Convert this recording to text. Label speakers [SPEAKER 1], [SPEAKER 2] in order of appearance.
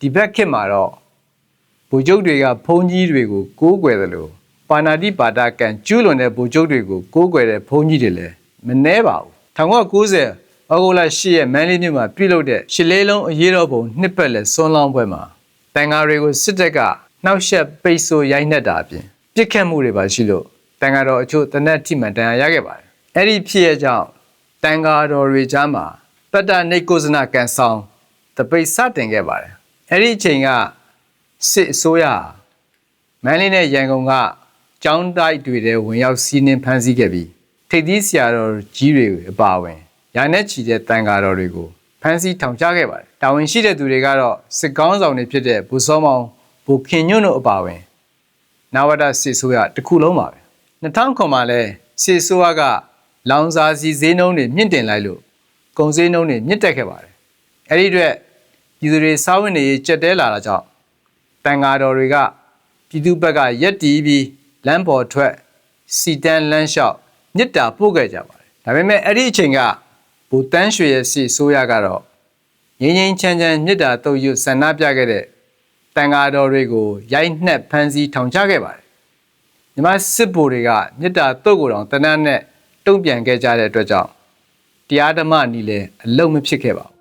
[SPEAKER 1] ဒီဘက်ခေတ်မှာတော့ဗိုလ်ချုပ်တွေကဘုန်းကြီးတွေကိုကိုးကွယ်တယ်လို့ပါဏာတိပါဒကံကျူးလွန်တဲ့ဗိုလ်ချုပ်တွေကိုကိုးကွယ်တဲ့ဘုန်းကြီးတွေလည်းမနှဲပါဘူး1990ဩဂုတ်လ10ရက်မန်းလေးမြို့မှာပြုလုပ်တဲ့ရှစ်လေးလုံးအရေးတော်ပုံနှစ်ပတ်လည်ဆွမ်းလောင်းပွဲမှာတန်ဃာတွေကိုစစ်တပ်ကနှောက်ယှက်ပိတ်ဆို့ရိုက်နှက်တာအပြင်ပြစ်ခတ်မှုတွေပါရှိလို့တန်ဃာတော်အချို့တနက်ထိမှန်တန်ရာရခဲ့ပါတယ်အဲ့ဒီဖြစ်ရကြောင်းတန်ဃာတော်တွေကြားမှာပတ္တနိတ်ကုဇနကန်ဆောင်တပိတ်စတင်ခဲ့ပါတယ် အဲ့ဒီအချိန်ကစစ်အစိုးရမန်းလေးနဲ့ရန်ကုန်ကကျောင်းတိုက်တွေထဲဝင်ရောက်စီးနှင်းဖမ်းဆီးခဲ့ပြီးထိပ်သီးဆရာတော်ကြီးတွေအပါအဝင်ရာနဲ့ချီတဲ့တန်ဃာတော်တွေကိုဖမ်းဆီးထောင်ချခဲ့ပါတယ်တာဝန်ရှိတဲ့သူတွေကတော့စစ်ကောင်းဆောင်တွေဖြစ်တဲ့ဘူစောမောင်ဘူခင်ညွန့်တို့အပါအဝင်နဝတစစ်ဆိုးရတစ်ခုလုံးပါပဲ2009မှာလဲစစ်ဆိုးရကလောင်စာစီဈေးနှုန်းတွေမြင့်တင်လိုက်လို့ကုန်ဈေးနှုန်းတွေမြင့်တက်ခဲ့ပါတယ်အဲ့ဒီအတွက် ပြည်သူတွေစားဝင်နေရေးကြက်တဲလာတာကြောင့်တန်ဃာတော်တွေကပြည်သူဘက်ကရက်တီးပြီးလမ်းပေါ်ထွက်စီတန်းလမ်းလျှောက်မြစ်တာပို့ခဲ့ကြပါတယ်ဒါပေမဲ့အဲ့ဒီအချိန်ကဘူတန်းရွှေရဲ့စစ်ဆိုးရကတော့ငင်းငင်းချမ်းချမ်းမြစ်တာတုတ်ရွတ်ဆန္ဒပြခဲ့တဲ့တန်ဃာတော်တွေကိုရိုက်နှက်ဖမ်းဆီးထောင်ချခဲ့ပါတယ်ညီမစစ်ဘိုလ်တွေကမြစ်တာတုတ်ကိုတောင်တနတ်နဲ့တုံ့ပြန်ခဲ့ကြတဲ့အတွက်ကြောင့်တရားဓမ္မနီလည်းအလုံးမဖြစ်ခဲ့ပါဘူး